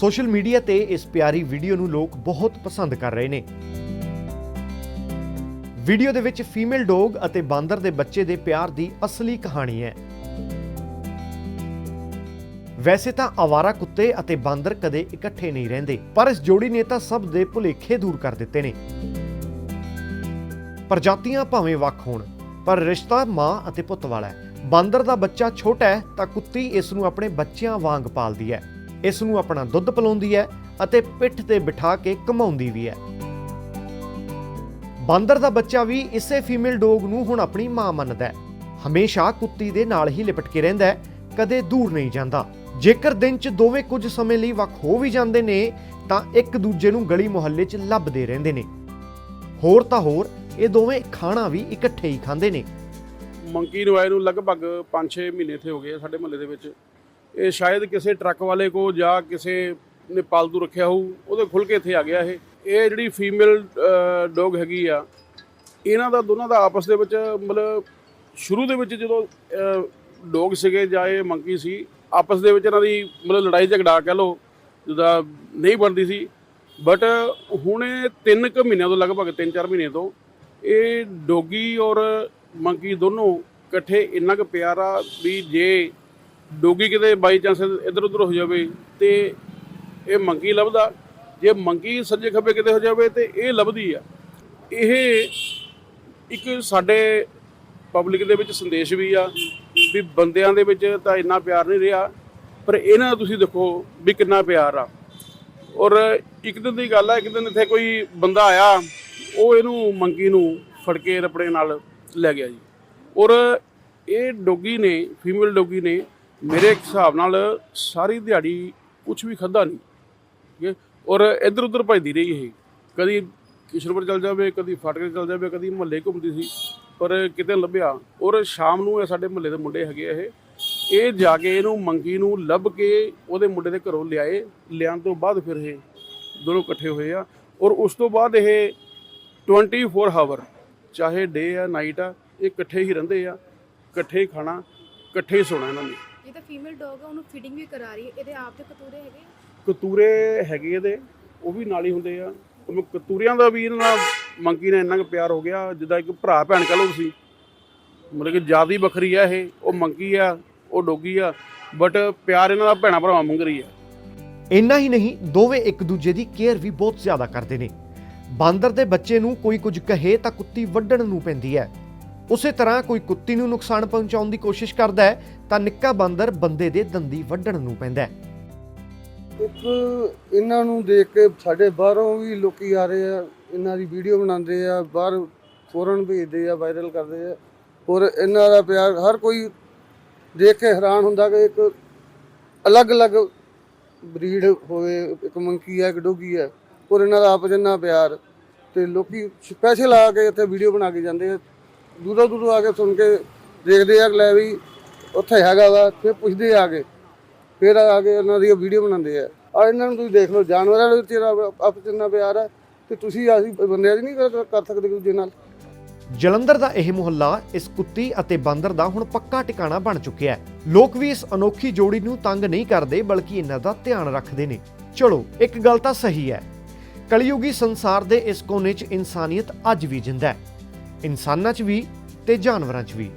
Social media ਤੇ ਇਸ ਪਿਆਰੀ ਵੀਡੀਓ ਨੂੰ ਲੋਕ ਬਹੁਤ ਪਸੰਦ ਕਰ ਰਹੇ ਨੇ। ਵੀਡੀਓ ਦੇ ਵਿੱਚ ਫੀਮੇਲ ਡੌਗ ਅਤੇ ਬਾਂਦਰ ਦੇ ਬੱਚੇ ਦੇ ਪਿਆਰ ਦੀ ਅਸਲੀ ਕਹਾਣੀ ਹੈ। ਵੈਸੇ ਤਾਂ ਆਵਾਰਾ ਕੁੱਤੇ ਅਤੇ ਬਾਂਦਰ ਕਦੇ ਇਕੱਠੇ ਨਹੀਂ ਰਹਿੰਦੇ, ਪਰ ਇਸ ਜੋੜੀ ਨੇ ਤਾਂ ਸਭ ਦੇ ਭੁਲੇਖੇ ਦੂਰ ਕਰ ਦਿੱਤੇ ਨੇ। ਪ੍ਰਜਾਤੀਆਂ ਭਾਵੇਂ ਵੱਖ ਹੋਣ, ਪਰ ਰਿਸ਼ਤਾ ਮਾਂ ਅਤੇ ਪੁੱਤ ਵਾਲਾ ਹੈ। ਬਾਂਦਰ ਦਾ ਬੱਚਾ ਛੋਟਾ ਹੈ ਤਾਂ ਕੁੱਤੀ ਇਸ ਨੂੰ ਆਪਣੇ ਬੱਚਿਆਂ ਵਾਂਗ ਪਾਲਦੀ ਹੈ। ਇਸ ਨੂੰ ਆਪਣਾ ਦੁੱਧ ਪਿਲਾਉਂਦੀ ਹੈ ਅਤੇ ਪਿੱਠ ਤੇ ਬਿਠਾ ਕੇ ਘੁਮਾਉਂਦੀ ਵੀ ਹੈ। ਬਾਂਦਰ ਦਾ ਬੱਚਾ ਵੀ ਇਸੇ ਫੀਮੇਲ ਡੌਗ ਨੂੰ ਹੁਣ ਆਪਣੀ ਮਾਂ ਮੰਨਦਾ ਹੈ। ਹਮੇਸ਼ਾ ਕੁੱਤੀ ਦੇ ਨਾਲ ਹੀ ਲਿਪਟ ਕੇ ਰਹਿੰਦਾ ਹੈ, ਕਦੇ ਦੂਰ ਨਹੀਂ ਜਾਂਦਾ। ਜੇਕਰ ਦਿਨ 'ਚ ਦੋਵੇਂ ਕੁਝ ਸਮੇਂ ਲਈ ਵੱਖ ਹੋ ਵੀ ਜਾਂਦੇ ਨੇ, ਤਾਂ ਇੱਕ ਦੂਜੇ ਨੂੰ ਗਲੀ ਮੁਹੱਲੇ 'ਚ ਲੱਭਦੇ ਰਹਿੰਦੇ ਨੇ। ਹੋਰ ਤਾਂ ਹੋਰ, ਇਹ ਦੋਵੇਂ ਖਾਣਾ ਵੀ ਇਕੱਠੇ ਹੀ ਖਾਂਦੇ ਨੇ। ਮੰਕੀ ਨੂੰ ਆਏ ਨੂੰ ਲਗਭਗ 5-6 ਮਹੀਨੇ ਇੱਥੇ ਹੋ ਗਏ ਸਾਡੇ ਮਹੱਲੇ ਦੇ ਵਿੱਚ। ਇਹ ਸ਼ਾਇਦ ਕਿਸੇ ਟਰੱਕ ਵਾਲੇ ਕੋ ਜਾਂ ਕਿਸੇ ਨੇ ਪਾਲਤੂ ਰੱਖਿਆ ਹੋਊ, ਉਹਦੇ ਖੁੱਲ ਕੇ ਇੱਥੇ ਆ ਗਿਆ ਇਹ। ਇਹ ਜਿਹੜੀ ਫੀਮੇਲ ਡੌਗ ਹੈਗੀ ਆ, ਇਹਨਾਂ ਦਾ ਦੋਨਾਂ ਦਾ ਆਪਸ ਦੇ ਵਿੱਚ ਮਤਲਬ ਸ਼ੁਰੂ ਦੇ ਵਿੱਚ ਜਦੋਂ ਡੌਗ ਸੀਗੇ ਜਾਂ ਇਹ ਮੰਕੀ ਸੀ, ਆਪਸ ਦੇ ਵਿੱਚ ਇਹਨਾਂ ਦੀ ਮਤਲਬ ਲੜਾਈ ਝਗੜਾ ਕਹਿ ਲਓ ਜਿਹਦਾ ਨਹੀਂ ਬਣਦੀ ਸੀ। ਬਟ ਹੁਣ ਇਹ ਤਿੰਨ ਕੁ ਮਹੀਨਿਆਂ ਤੋਂ, ਲਗਭਗ 3-4 ਮਹੀਨੇ ਤੋਂ, ਇਹ ਡੋਗੀ ਔਰ ਮੰਕੀ ਦੋਨੋਂ ਇਕੱਠੇ ਇੰਨਾ ਕੁ ਪਿਆਰਾ ਵੀ ਜੇ ਡੋਗੀ ਕਿਤੇ ਬਾਈ ਚਾਂਸ ਇੱਧਰ ਉੱਧਰ ਹੋ ਜਾਵੇ ਤੇ ਇਹ ਮੰਕੀ ਲੱਭਦਾ। ਜੇ ਮੰਗੀ ਸੱਜੇ ਖੱਬੇ ਕਿਤੇ ਹੋ ਜਾਵੇ ਤੇ ਇਹ ਲੱਭਦੀ ਆ। ਇਹ ਇੱਕ ਸਾਡੇ ਪਬਲਿਕ ਦੇ ਵਿੱਚ ਸੰਦੇਸ਼ ਵੀ ਆ ਵੀ ਬੰਦਿਆਂ ਦੇ ਵਿੱਚ ਤਾਂ ਇੰਨਾ ਪਿਆਰ ਨਹੀਂ ਰਿਹਾ, ਪਰ ਇਹਨਾਂ ਦਾ ਤੁਸੀਂ ਦੇਖੋ ਵੀ ਕਿੰਨਾ ਪਿਆਰ ਆ। ਔਰ ਇੱਕ ਦਿਨ ਦੀ ਗੱਲ ਆ, ਇੱਕ ਦਿਨ ਇੱਥੇ ਕੋਈ ਬੰਦਾ ਆਇਆ, ਉਹ ਇਹਨੂੰ ਮੰਗੀ ਨੂੰ ਫੜ ਕੇ ਆਪਣੇ ਨਾਲ ਲੈ ਗਿਆ ਜੀ। ਔਰ ਇਹ ਡੋਗੀ ਨੇ, ਫੀਮੇਲ ਡੋਗੀ ਨੇ ਮੇਰੇ ਹਿਸਾਬ ਨਾਲ ਸਾਰੀ ਦਿਹਾੜੀ ਕੁਝ ਵੀ ਖਾਦਾ ਨਹੀਂ। ਠੀਕ ਹੈ? ਔਰ ਇੱਧਰ ਉੱਧਰ ਭਜਦੀ ਰਹੀ ਇਹ। ਕਦੀ ਕਿਸ਼ਨਪੁਰ ਚਲ ਜਾਵੇ, ਕਦੀ ਫਾਟਕ ਚਲ ਜਾਵੇ, ਕਦੀ ਮਹੱਲੇ ਘੁੰਮਦੀ ਸੀ, ਪਰ ਕਿਤੇ ਲੱਭਿਆ। ਔਰ ਸ਼ਾਮ ਨੂੰ ਇਹ ਸਾਡੇ ਮਹੱਲੇ ਦੇ ਮੁੰਡੇ ਹੈਗੇ ਆ ਇਹ। ਇਹ ਜਾ ਕੇ ਇਹਨੂੰ ਮੰਗੀ ਨੂੰ ਲੱਭ ਕੇ ਉਹਦੇ ਮੁੰਡੇ ਦੇ ਘਰੋਂ ਲਿਆਏ। ਲਿਆਉਣ ਤੋਂ ਬਾਅਦ ਫਿਰ ਇਹ ਦੋਨੋਂ ਇਕੱਠੇ ਹੋਏ ਆ। ਔਰ ਉਸ ਤੋਂ ਬਾਅਦ ਇਹ 24 ਆਵਰ ਚਾਹੇ ਡੇ ਆ ਨਾਈਟ ਆ, ਇਹ ਇਕੱਠੇ ਹੀ ਰਹਿੰਦੇ ਆ। ਇਕੱਠੇ ਹੀ ਖਾਣਾ, ਇਕੱਠੇ ਹੀ ਸੌਣਾ ਇਹਨਾਂ ਨੇ। ਇਹ ਤਾਂ ਫੀਮੇਲ ਡੌਗ ਆ ਉਹਨੂੰ ਫੀਡਿੰਗ ਵੀ ਕਰਾ ਰਹੀ ਹੈ। ਇਹਦੇ ਆਪ ਦੇ ਕਤੂਰੇ ਹੈਗੇ ਕਤੂਰੇ ਹੈਗੇ ਇਹਦੇ ਉਹ ਵੀ ਨਾਲ ਹੀ ਹੁੰਦੇ ਆ। ਉਹ ਕਤੂਰਿਆਂ ਦਾ ਵੀ ਇਹਨਾਂ ਨਾਲ ਮੰਕੀ ਨਾਲ ਇੰਨਾ ਕੁ ਪਿਆਰ ਹੋ ਗਿਆ ਜਿੱਦਾਂ ਇੱਕ ਭਰਾ ਭੈਣ ਕਹ ਲਓ ਤੁਸੀਂ। ਮਤਲਬ ਕਿ ਜ਼ਿਆਦਾ ਵੱਖਰੀ ਆ ਇਹ ਉਹ ਮੰਕੀ ਆ ਉਹ ਡੋਗੀ ਆ ਬਟ ਪਿਆਰ ਇਹਨਾਂ ਦਾ ਭੈਣਾ ਭਰਾਵਾਂ ਮੰਗ ਰਹੀ ਆ। ਇੰਨਾ ਹੀ ਨਹੀਂ ਦੋਵੇਂ ਇੱਕ ਦੂਜੇ ਦੀ ਕੇਅਰ ਵੀ ਬਹੁਤ ਜ਼ਿਆਦਾ ਕਰਦੇ ਨੇ। ਬਾਂਦਰ ਦੇ ਬੱਚੇ ਨੂੰ ਕੋਈ ਕੁਝ ਕਹੇ ਤਾਂ ਕੁੱਤੀ ਵੱਢਣ ਨੂੰ ਪੈਂਦੀ ਹੈ। ਉਸੇ ਤਰ੍ਹਾਂ ਕੋਈ ਕੁੱਤੀ ਨੂੰ ਨੁਕਸਾਨ ਪਹੁੰਚਾਉਣ ਦੀ ਕੋਸ਼ਿਸ਼ ਕਰਦਾ ਹੈ, ਤਾਂ ਨਿੱਕਾ ਬਾਂਦਰ ਬੰਦੇ ਦੇ ਦੰਦੀ ਵੱਢਣ ਨੂੰ ਪੈਂਦਾ ਹੈ। ਇੱਕ ਇਹਨਾਂ ਨੂੰ ਦੇਖ ਕੇ ਸਾਡੇ ਬਾਹਰੋਂ ਵੀ ਲੋਕੀ ਆ ਰਹੇ ਆ, ਇਹਨਾਂ ਦੀ ਵੀਡੀਓ ਬਣਾਉਂਦੇ ਆ, ਬਾਹਰ ਫੋਰਨ ਭੇਜਦੇ ਆ ਵਾਇਰਲ ਕਰਦੇ ਆ। ਔਰ ਇਹਨਾਂ ਦਾ ਪਿਆਰ, ਹਰ ਕੋਈ ਦੇਖ ਕੇ ਹੈਰਾਨ ਹੁੰਦਾ ਕਿ ਇੱਕ ਅਲੱਗ-ਅਲੱਗ ਬਰੀਡ ਹੋਵੇ, ਇੱਕ ਮੰਕੀ ਹੈ ਇੱਕ ਡੋਗੀ ਹੈ ਔਰ ਇਹਨਾਂ ਦਾ ਆਪਸ ਇੰਨਾ ਪਿਆਰ, ਤੇ ਲੋਕੀ ਸਪੈਸ਼ਲ ਆ ਕੇ ਇੱਥੇ ਵੀਡੀਓ ਬਣਾ ਕੇ ਜਾਂਦੇ ਆ। ਦੂਰੋਂ ਦੂਰੋਂ ਆ ਕੇ ਸੁਣ ਕੇ ਦੇਖਦੇ ਆ ਲੈ ਵੀ ਉੱਥੇ ਹੈਗਾ ਵਾ, ਫਿਰ ਪੁੱਛਦੇ ਆ ਕੇ। ਫਿਰ ਆ ਕੇ ਉਹਨਾਂ ਦੀ ਵੀਡੀਓ ਬਣਾਉਂਦੇ ਆ। ਆ ਇਹਨਾਂ ਨੂੰ ਤੁਸੀਂ ਦੇਖ ਲਓ, ਜਾਨਵਰਾਂ ਨਾਲ ਤੇਰਾ ਆਪਸ 'ਚ ਪਿਆਰ ਹੈ ਤੇ ਤੁਸੀਂ ਅਸੀਂ ਬੰਦਿਆਂ ਦੀ ਨਹੀਂ ਕਰ ਸਕਦੇ ਦੂਜੇ ਨਾਲ। ਜਲੰਧਰ ਦਾ ਇਹ ਮੁਹੱਲਾ, ਇਸ ਕੁੱਤੀ ਅਤੇ ਬਾਂਦਰ ਦਾ ਹੁਣ ਪੱਕਾ ਟਿਕਾਣਾ ਬਣ ਚੁੱਕਿਆ ਹੈ। ਲੋਕ ਵੀ ਇਸ ਅਨੋਖੀ ਜੋੜੀ ਨੂੰ ਤੰਗ ਨਹੀਂ ਕਰਦੇ, ਬਲਕਿ ਇਹਨਾਂ ਦਾ ਧਿਆਨ ਰੱਖਦੇ ਨੇ। ਚਲੋ, ਇੱਕ ਗੱਲ ਤਾਂ ਸਹੀ ਹੈ। ਕਲਯੁਗੀ ਸੰਸਾਰ ਦੇ ਇਸ ਕੋਨੇ 'ਚ ਇਨਸਾਨੀਅਤ ਅੱਜ ਵੀ ਜਿੰਦਾ ਹੈ। ਇਨਸਾਨਾਂ 'ਚ ਵੀ ਤੇ ਜਾਨਵਰਾਂ 'ਚ ਵੀ।